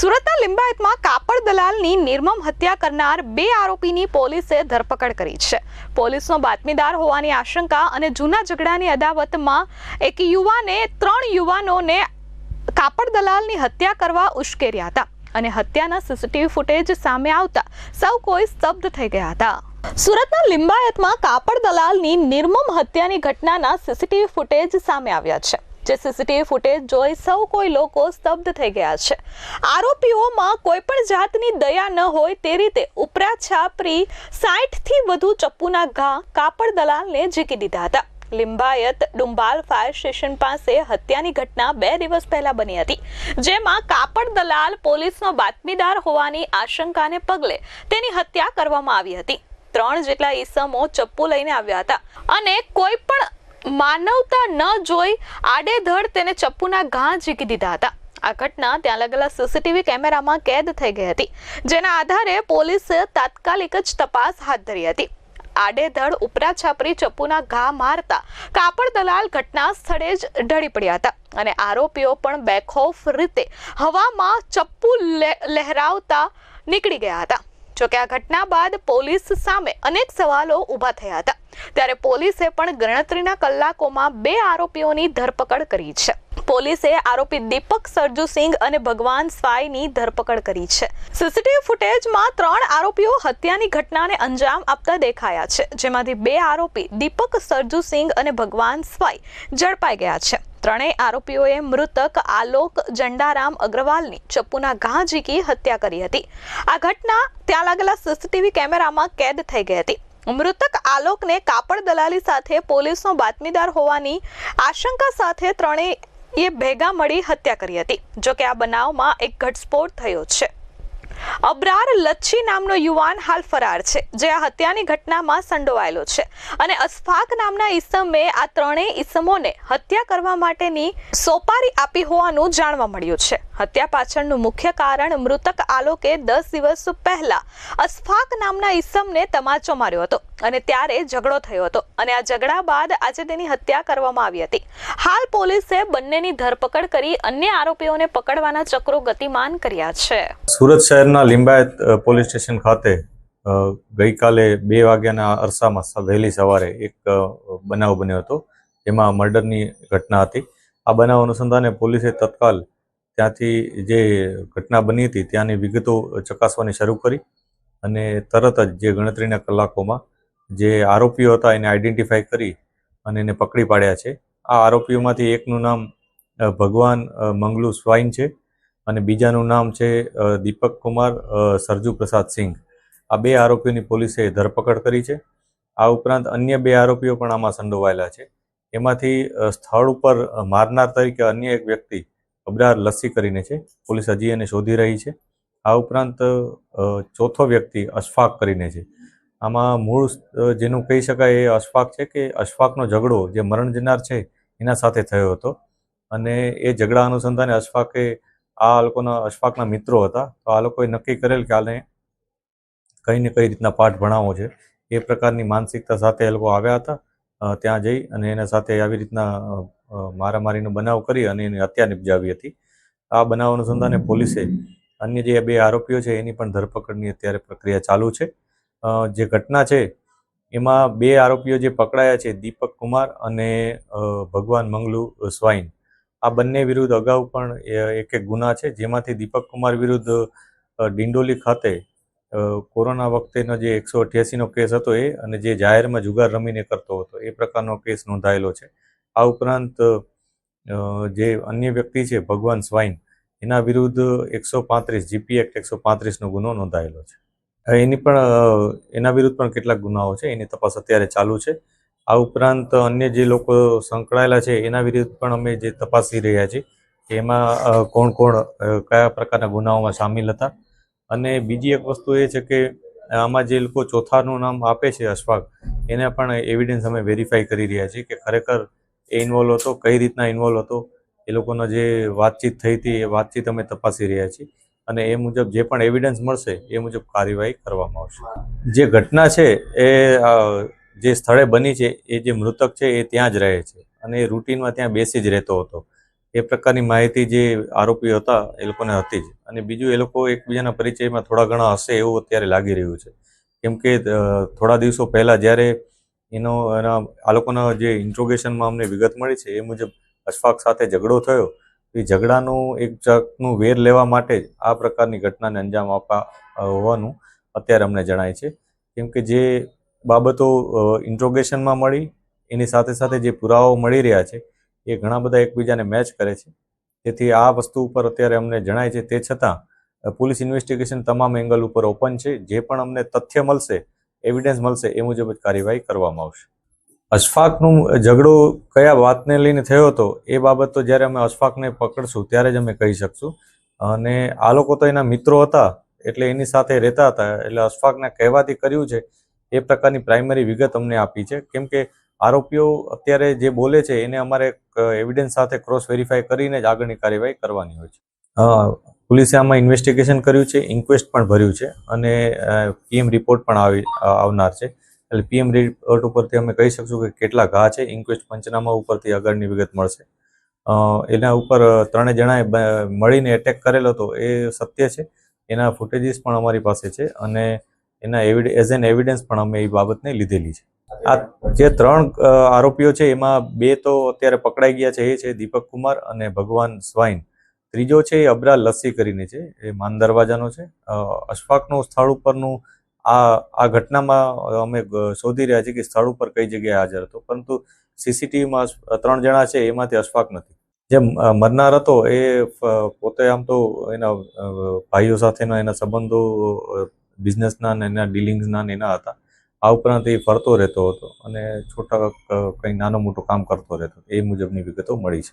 સુરતના લિંબાયતમાં કાપડ દલાલની નિર્મમ હત્યા કરનાર બે આરોપીની પોલીસે ધરપકડ કરી છે. પોલીસનો બાતમીદાર હોવાની આશંકા અને જૂના ઝઘડાની અદાવતમાં એક યુવાને, ત્રણ યુવાનોને કાપડ દલાલની હત્યા કરવા ઉશ્કેર્યા હતા અને હત્યાના સીસીટીવી ફૂટેજ સામે આવતા સૌ કોઈ સ્તબ્ધ થઈ ગયા હતા. સુરતના લિંબાયતમાં કાપડ દલાલની નિર્મમ હત્યાની ઘટનાના સીસીટીવી ફૂટેજ સામે આવ્યા છે. જે સીસીટીવી ફૂટેજ જોઈ સૌ કોઈ લોકો સ્તબ્ધ થઈ ગયા છે. આરોપીઓમાં કોઈ પણ જાતની દયા ન હોય તે રીતે ઉપરા છાપરી સાઠથી વધુ ચપ્પુના ઘા કાપડ દલાલને ઝીકી દીધા હતા. લિંબાયત ડુંબાલ ફાયર સ્ટેશન પાસે હત્યાની ઘટના બે દિવસ પહેલા બની હતી, જેમાં કાપડ દલાલ પોલીસનો બાતમીદાર હોવાની આશંકાને પગલે તેની હત્યા કરવામાં આવી હતી. ત્રણ જેટલા ઈસમો ચપ્પુ લઈને આવ્યા હતા અને કોઈ પણ માનવતા ન જોઈ આડેધડ તેને ચપ્પુના ઘા ઝીકી દીધા હતા. આ ઘટના ત્યાં લાગેલા સીસીટીવી કેમેરામાં કેદ થઈ ગઈ હતી. જેના આધારે પોલીસે તાત્કાલિક જ તપાસ હાથ ધરી હતી. આડેધડ ઉપરા છાપરી ચપ્પુના ઘા મારતા કાપડ દલાલ ઘટના સ્થળે જ ઢળી પડ્યા હતા અને આરોપીઓ પણ બેખોફ રીતે હવામાં ચપ્પુ લહેરાવતા નીકળી ગયા હતા. જોકે આ ઘટના બાદ પોલીસ સામે અનેક સવાલો ઊભા થયા હતા. ત્યારે પોલીસે પણ ગણતરીના કલાકોમાં બે આરોપીઓની ધરપકડ કરી છે. પોલીસે આરોપી દીપક સરજુસિંહ અને ભગવાન સ્વાઈની ધરપકડ કરી છે. સીસીટીવી ફૂટેજમાં ત્રણ આરોપીઓ હત્યાની ઘટનાને અંજામ આપતા દેખાયા છે. જેમાંથી બે આરોપી દીપક સરજુસિંહ અને ભગવાન સ્વાઈ ઝડપાઈ ગયા છે. ત્રણેય આરોપીઓએ મૃતક આલોક જંડારામ અગ્રવાલની ચપ્પુના ઘા ઝીકી હત્યા કરી હતી. આ ઘટના ત્યાં લાગેલા સીસીટીવી કેમેરામાં કેદ થઈ ગઈ હતી. મૃતક આલોકને કાપડ દલાલી સાથે પોલીસનો બાતમીદાર હોવાની આશંકા સાથે ત્રણેય એ ભેગા મળી હત્યા કરી હતી. જોકે આ બનાવમાં એક ઘટસ્ફોટ થયો છે. અબરાર લચ્છી નામનો યુવાન હાલ ફરાર છે, જે આ હત્યાની ઘટનામાં સંડોવાયેલો છે અને અસફાક નામના ઈસમે આ ત્રણેય ઈસમોને હત્યા કરવા માટેની સોપારી આપી હોવાનું જાણવા મળ્યું છે. હત્યા પાછળનું મુખ્ય કારણ મૃતક આલોકે દસ દિવસ પહેલા અસફાક નામના ઈસમને તમાચો માર્યો હતો અને ત્યારે ઝઘડો થયો હતો અને આ ઝઘડા બાદ આજે તેની હત્યા કરવામાં આવી હતી. હાલ પોલીસે બંનેની ધરપકડ કરી અન્ય આરોપીઓને પકડવાના ચક્રો ગતિમાન કર્યા છે. સુરત શહેરના લિંબાયત પોલીસ સ્ટેશન ખાતે ગઈકાલે બે વાગ્યાના અરસામાં વહેલી સવારે એક બનાવ બન્યો હતો. જેમાં મર્ડરની ઘટના હતી. આ બનાવ અનુસંધાને પોલીસે તત્કાલ ત્યાંથી જે ઘટના બની હતી, ત્યાંની વિગતો ચકાસવાની શરૂ કરી અને તરત જ જે ગણતરીના કલાકોમાં જે આરોપીઓ હતા, એને આઈડેન્ટિફાઈ કરી અને એને પકડી પાડ્યા છે. આ આરોપીઓમાંથી એકનું નામ ભગવાન મંગલુ સ્વાઈન છે અને બીજાનું નામ છે દીપક કુમાર સરજુ પ્રસાદ સિંઘ. આ બે આરોપીઓની પોલીસે ધરપકડ કરી છે. આ ઉપરાંત અન્ય બે આરોપીઓ પણ આમાં સંડોવાયેલા છે. એમાંથી સ્થળ ઉપર મારનાર તરીકે અન્ય એક વ્યક્તિ અબરાર લસ્સી કરીને છે. પોલીસ હજી એને શોધી રહી છે. આ ઉપરાંત ચોથો વ્યક્તિ અશફાક કરીને છે. આમાં મૂળ જેનું કહી શકાય એ અશફાક છે કે અશફાકનો ઝઘડો જે મરણ જનાર છે એના સાથે થયો હતો. અને એ ઝઘડા અનુસંધાને અશફાકે આ લોકોના, અશફાકના મિત્રો હતા. તો આ લોકોએ નક્કી કરેલ કે આને કઈ ને કઈ રીતના પાઠ ભણાવવો છે. એ પ્રકારની માનસિકતા સાથે એ લોકો આવ્યા હતા. ત્યાં જઈ અને એના સાથે આવી રીતના મારામારીનો બનાવ કરી અને એની હત્યા નિપજાવી હતી. આ બનાવ અનુસંધાને પોલીસે અન્ય જે બે આરોપીઓ છે, એની પણ ધરપકડની અત્યારે પ્રક્રિયા ચાલુ છે. જે ઘટના છે, એમાં બે આરોપીઓ જે પકડાયા છે, દીપક કુમાર અને ભગવાન મંગલુ સ્વાઈન. આ બંને વિરુદ્ધ અગાઉ પણ એક એક ગુના છે, જેમાંથી દીપક કુમાર વિરુદ્ધ ડિંડોલી ખાતે કોરોના વખતેનો જે એકસો અઠ્યાસીનો કેસ હતો એ અને જે જાહેરમાં જુગાર રમીને કરતો હતો, એ પ્રકારનો કેસ નોંધાયેલો છે. આ ઉપરાંત જે અન્ય વ્યક્તિ છે, ભગવાન સ્વાઈન, એના વિરુદ્ધ એકસો પાંત્રીસ, જીપી એક્ટ એકસો પાંત્રીસનો ગુનો નોંધાયેલો છે. એની પણ એના વિરુદ્ધ પણ કેટલાક ગુનાઓ છે, એની તપાસ અત્યારે ચાલુ છે. આ ઉપરાંત, અન્ય જે લોકો સંકળાયેલા છે, એના વિરુદ્ધ પણ અમે જે તપાસી રહ્યા છીએ એમાં કોણ કોણ કયા પ્રકારના ગુનાઓમાં સામેલ હતા. અને બીજી એક વસ્તુ એ છે કે, આમાં જે લોકો ચોથાનું નામ આપે છે, અશફાક, એને પણ એવિડન્સ અમે વેરીફાઈ કરી રહ્યા છીએ કે ખરેખર એ ઇન્વોલ્વ હતો, કઈ રીતના ઇન્વોલ્વ હતો, એ લોકોનો જે વાતચીત થઈ હતી, એ વાતચીત અમે તપાસી રહ્યા છીએ અને એ મુજબ જે પણ એવિડન્સ મળશે, એ મુજબ કાર્યવાહી કરવામાં આવશે. જે ઘટના છે, એ જે સ્થળે બની છે, એ જે મૃતક છે, એ ત્યાં જ રહે છે અને એ રૂટીનમાં ત્યાં બેસી જ રહેતો હતો. એ પ્રકારની માહિતી જે આરોપીઓ હતા, એ લોકોને હતી જ અને બીજું એ લોકો એકબીજાના પરિચયમાં થોડા ઘણા હશે એવું અત્યારે લાગી રહ્યું છે. કેમ કે થોડા દિવસો પહેલાં જ્યારે એનો, એના, આ લોકોના જે ઇન્ટ્રોગેશનમાં અમને વિગત મળી છે, એ મુજબ અશફાક સાથે ઝઘડો થયો. એ ઝઘડાનું એક જાતનું વેર લેવા માટે જ આ પ્રકારની ઘટનાને અંજામ આપવા હોવાનું અત્યારે અમને જણાય છે. કેમ કે જે બાબતો ઇન્ટ્રોગેશનમાં મળી, એની સાથે સાથે જે પુરાવાઓ મળી રહ્યા છે, એ ઘણા બધા એકબીજાને મેચ કરે છે. તેથી આ વસ્તુ ઉપર અત્યારે અમને જણાય છે. તે છતાં પોલીસ ઇન્વેસ્ટિગેશન તમામ એંગલ ઉપર ઓપન છે. જે પણ અમને તથ્ય મળશે એવિડન્સ મળશે એ મુજબ જ કાર્યવાહી કરવામાં આવશે. અશફાકનું ઝઘડો કયા વાતને લઈને થયો હતો એ બાબત તો જ્યારે અમે અશફાકને પકડશું ત્યારે જ અમે કહી શકશું. અને આ લોકો તો એના મિત્રો હતા, એટલે એની સાથે રહેતા હતા, એટલે અશફાકને કહેવાથી કર્યું છે, એ પ્રકારની પ્રાઇમરી વિગત અમને આપી છે. કેમ કે આરોપીઓ અત્યારે જે બોલે છે, એને અમારે એવિડન્સ સાથે ક્રોસ વેરીફાઈ કરીને જ આગળની કાર્યવાહી કરવાની હોય છે. પોલીસે આમાં ઇન્વેસ્ટિગેશન કર્યું છે ઇન્ક્વેસ્ટ પણ ભર્યું છે અને પીએમ રિપોર્ટ પણ આવી આવનાર છે. એટલે પીએમ રિપોર્ટ ઉપરથી અમે કહી શકશું કે કેટલા ઘા છે ઇન્ક્વેસ્ટ પંચનામા ઉપરથી આગળની વિગત મળશે. એના ઉપર ત્રણે જણાએ મળીને એટેક કરેલો હતો, એ સત્ય છે. એના ફૂટેજીસ પણ અમારી પાસે છે અને એના એવિડ એઝ એન એવિડન્સ પણ અમે એ બાબતને લીધેલી છે. આ જે ત્રણ આરોપીઓ છે, એમાં બે તો અત્યારે પકડાઈ ગયા છે, એ છે દીપક કુમાર અને ભગવાન સ્વાઈન. ત્રીજો છે એ અબરા લસ્સી કરીને છે, એ માન દરવાજાનો છે. અશફાકનું સ્થળ ઉપરનું આ આ ઘટનામાં અમે શોધી રહ્યા છીએ કે સ્થળ ઉપર કઈ જગ્યાએ હાજર હતો. પરંતુ સીસીટીવીમાં ત્રણ જણા છે, એમાંથી અશફાક નથી. જે મરનાર હતો, એ પોતે આમ તો એના ભાઈઓ સાથેના એના સંબંધો બિઝનેસના ને એના ડીલિંગ્સના ને એના હતા. આ ઉપરાંત એ ફરતો રહેતો હતો અને છોટા કંઈ નાનું મોટું કામ કરતો રહેતો એ મુજબની વિગતો મળી છે.